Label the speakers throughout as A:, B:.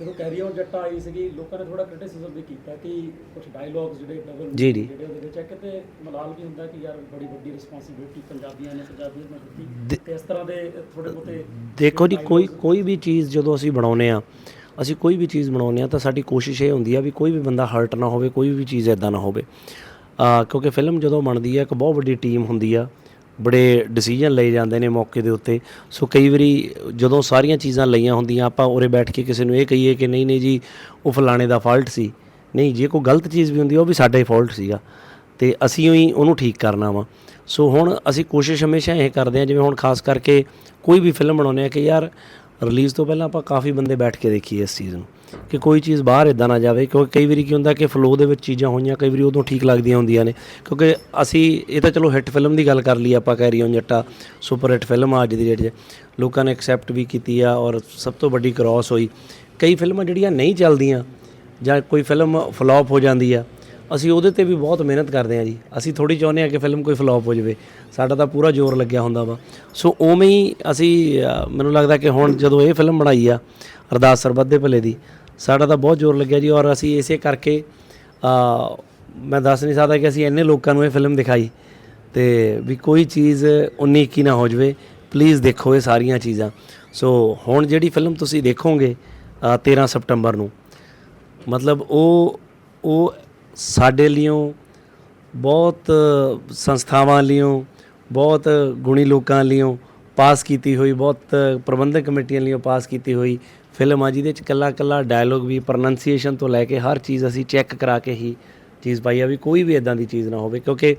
A: ਜਦੋਂ carry on ਜੱਟਾ ਆਈ ਸੀਗੀ ਲੋਕਾਂ ਨੇ ਥੋੜਾ ਕ੍ਰਿਟਿਸਿਜ਼ਮ ਵੀ ਕੀਤਾ ਕਿ ਕੁਝ ਡਾਇਲੌਗਸ ਜਿਹੜੇ ਡਬਲ
B: ਜੀ, ਜੀ।
A: ਜਿਹੜੇ ਉਹਦੇ ਵਿੱਚ ਹੈ ਕਿਤੇ ਮਲਾਲ ਵੀ ਹੁੰਦਾ ਕਿ ਯਾਰ ਬੜੀ ਵੱਡੀ ਰਿਸਪੌਂਸਿਬਿਲਟੀ ਪੰਜਾਬੀਆਂ ਨੇ ਪੰਜਾਬੀਆਂ ਨੇ ਦਿੱਤੀ
B: ਦੇ-
A: ਤੇ ਇਸ ਤਰ੍ਹਾਂ ਦੇ ਥੋੜੇ ਬਹੁਤੇ
B: ਦੇਖੋ ਜੀ ਕੋਈ ਕੋਈ ਵੀ ਚੀਜ਼ ਜਦੋਂ ਅਸੀਂ ਬਣਾਉਨੇ ਆ ਅਸੀਂ ਕੋਈ ਵੀ ਚੀਜ਼ ਬਣਾਉਨੇ ਆ ਤਾਂ ਸਾਡੀ ਕੋਸ਼ਿਸ਼ ਇਹ ਹੁੰਦੀ ਆ ਵੀ ਕੋਈ ਵੀ ਬੰਦਾ ਹਰਟ ਨਾ ਹੋਵੇ ਕੋਈ ਵੀ ਚੀਜ਼ ਐਦਾਂ ਨਾ ਹੋਵੇ ਕਿਉਂਕਿ ਫਿਲਮ ਜਦੋਂ ਬਣਦੀ ਆ ਇੱਕ ਬਹੁਤ ਵੱਡੀ ਟੀਮ ਹੁੰਦੀ ਆ ਬੜੇ ਡਿਸੀਜਨ ਲਏ ਜਾਂਦੇ ਨੇ ਮੌਕੇ ਦੇ ਉੱਤੇ। ਸੋ ਕਈ ਵਾਰੀ ਜਦੋਂ ਸਾਰੀਆਂ ਚੀਜ਼ਾਂ ਲਈਆਂ ਹੁੰਦੀਆਂ, ਆਪਾਂ ਉਰੇ ਬੈਠ ਕੇ ਕਿਸੇ ਨੂੰ ਇਹ ਕਹੀਏ ਕਿ ਨਹੀਂ ਨਹੀਂ ਜੀ, ਉਹ ਫਲਾਣੇ ਦਾ ਫਾਲਟ ਸੀ। ਨਹੀਂ, ਜੇ ਕੋਈ ਗਲਤ ਚੀਜ਼ ਵੀ ਹੁੰਦੀ, ਉਹ ਵੀ ਸਾਡਾ ਹੀ ਫਾਲਟ ਸੀਗਾ। ਤੇ ਅਸੀਂ ਹੀ ਉਹਨੂੰ ਠੀਕ ਕਰਨਾ ਵਾ। ਸੋ ਹੁਣ ਅਸੀਂ ਕੋਸ਼ਿਸ਼ ਹਮੇਸ਼ਾ ਇਹ ਕਰਦੇ ਹਾਂ, ਜਿਵੇਂ ਹੁਣ ਖਾਸ ਕਰਕੇ ਕੋਈ ਵੀ ਫਿਲਮ ਬਣਾਉਂਦੇ ਆ ਕਿ ਯਾਰ ਰਿਲੀਜ਼ ਤੋਂ ਪਹਿਲਾਂ ਆਪਾਂ ਕਾਫੀ ਬੰਦੇ ਬੈਠ ਕੇ ਦੇਖੀਏ ਇਸ ਚੀਜ਼ ਨੂੰ ਕਿ ਕੋਈ ਚੀਜ਼ ਬਾਹਰ ਇਦਾਂ ਨਾ ਜਾਵੇ, ਕਿਉਂਕਿ ਕਈ ਵਾਰੀ ਕੀ ਹੁੰਦਾ ਕਿ ਫਲੋ ਦੇ ਵਿੱਚ ਚੀਜ਼ਾਂ ਹੋਈਆਂ, ਕਈ ਵਾਰੀ ਉਦੋਂ ਠੀਕ ਲੱਗਦੀਆਂ ਹੁੰਦੀਆਂ ਨੇ, ਕਿਉਂਕਿ ਅਸੀਂ ਇਹ ਤਾਂ ਚਲੋ ਹਿੱਟ ਫਿਲਮ ਦੀ ਗੱਲ ਕਰ ਲਈ, ਆਪਾਂ carry on Jatta super hit film ਆ ਅੱਜ ਦੀ ਡੇਟ 'ਚ, ਲੋਕਾਂ ਨੇ ਐਕਸੈਪਟ ਵੀ ਕੀਤੀ ਆ ਔਰ ਸਭ ਤੋਂ ਵੱਡੀ ਕ੍ਰਾਸ ਹੋਈ। ਕਈ ਫਿਲਮਾਂ ਜਿਹੜੀਆਂ ਨਹੀਂ ਚੱਲਦੀਆਂ ਜਾਂ ਕੋਈ ਫਿਲਮ ਫਲॉप ਹੋ ਜਾਂਦੀ ਆ ਅਸੀਂ ਉਹਦੇ ਤੇ ਵੀ ਬਹੁਤ ਮਿਹਨਤ ਕਰਦੇ ਹਾਂ ਜੀ। ਅਸੀਂ ਥੋੜੀ ਚਾਹੁੰਦੇ ਹਾਂ ਕਿ ਫਿਲਮ ਕੋਈ ਫਲॉप ਹੋ ਜਾਵੇ। ਸਾਡਾ ਤਾਂ ਪੂਰਾ ਜ਼ੋਰ ਲੱਗਿਆ ਹੁੰਦਾ ਵਾ। ਸੋ ਉਵੇਂ ਹੀ ਅਸੀਂ ਮੈਨੂੰ ਲੱਗਦਾ ਕਿ ਹੁਣ ਜਦੋਂ ਇਹ ਫਿਲਮ ਬਣਾਈ ਆ ਅਰਦਾਸ ਸਰਬੱਤ ਦੇ ਭਲੇ ਦੀ ਸਾਡਾ ਤਾਂ ਬਹੁਤ ਜ਼ੋਰ ਲੱਗਿਆ ਜੀ। ਔਰ ਅਸੀਂ ਇਸੇ ਕਰਕੇ ਅ, ਮੈਂ ਦੱਸ ਨਹੀਂ ਸਕਦਾ ਕਿ ਅਸੀਂ ਇੰਨੇ ਲੋਕਾਂ ਨੂੰ ਇਹ ਫਿਲਮ ਦਿਖਾਈ। ਤੇ ਵੀ ਕੋਈ ਚੀਜ਼ 19 21 ਨਾ ਹੋ ਜਾਵੇ। ਪਲੀਜ਼ ਦੇਖੋ ਇਹ ਸਾਰੀਆਂ ਚੀਜ਼ਾਂ। ਸੋ ਹੁਣ ਜਿਹੜੀ ਫਿਲਮ ਤੁਸੀਂ ਦੇਖੋਗੇ ਅ, 13 ਸਤੰਬਰ ਨੂੰ ਮਤਲਬ ਉਹ ਉਹ ਸਾਡੇ ਲਿਓ ਬਹੁਤ ਸੰਸਥਾਵਾਂ ਲਿਓ, ਬਹੁਤ ਗੁਣੀ ਲੋਕਾਂ ਲਈਓ ਪਾਸ ਕੀਤੀ ਹੋਈ, ਬਹੁਤ ਪ੍ਰਬੰਧਕ ਕਮੇਟੀਆਂ ਲਿਓ ਪਾਸ ਕੀਤੀ ਹੋਈ। ਫਿਲਮ ਆ, ਜਿਹਦੇ ਚ ਕੱਲਾ ਕੱਲਾ ਡਾਇਲੋਗ ਵੀ ਪ੍ਰੋਨੰਸੀਏਸ਼ਨ ਤੋਂ ਲੈ ਕੇ ਹਰ ਚੀਜ਼ ਅਸੀਂ ਚੈੱਕ ਕਰਾ ਕੇ ਹੀ ਚੀਜ਼ ਪਾਈ ਆ ਵੀ ਕੋਈ ਵੀ ਇਦਾਂ ਦੀ ਚੀਜ਼ ਨਾ ਹੋਵੇ, ਕਿਉਂਕਿ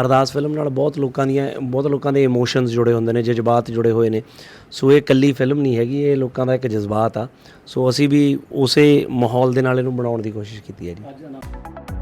B: ਅਰਦਾਸ ਫਿਲਮ ਨਾਲ ਬਹੁਤ ਲੋਕਾਂ ਦੀਆਂ, ਬਹੁਤ ਲੋਕਾਂ ਦੇ ਇਮੋਸ਼ਨਸ ਜੁੜੇ ਹੁੰਦੇ ਨੇ, ਜਜ਼ਬਾਤ ਜੁੜੇ ਹੋਏ ਨੇ। ਸੋ ਇਹ ਕੱਲੀ ਫਿਲਮ ਨਹੀਂ ਹੈਗੀ, ਇਹ ਲੋਕਾਂ ਦਾ ਇੱਕ ਜਜ਼ਬਾਤ ਆ। ਸੋ ਅਸੀਂ ਵੀ ਉਸੇ ਮਾਹੌਲ ਦੇ ਨਾਲ ਇਹਨੂੰ ਬਣਾਉਣ ਦੀ ਕੋਸ਼ਿਸ਼ ਕੀਤੀ ਹੈ ਜੀ।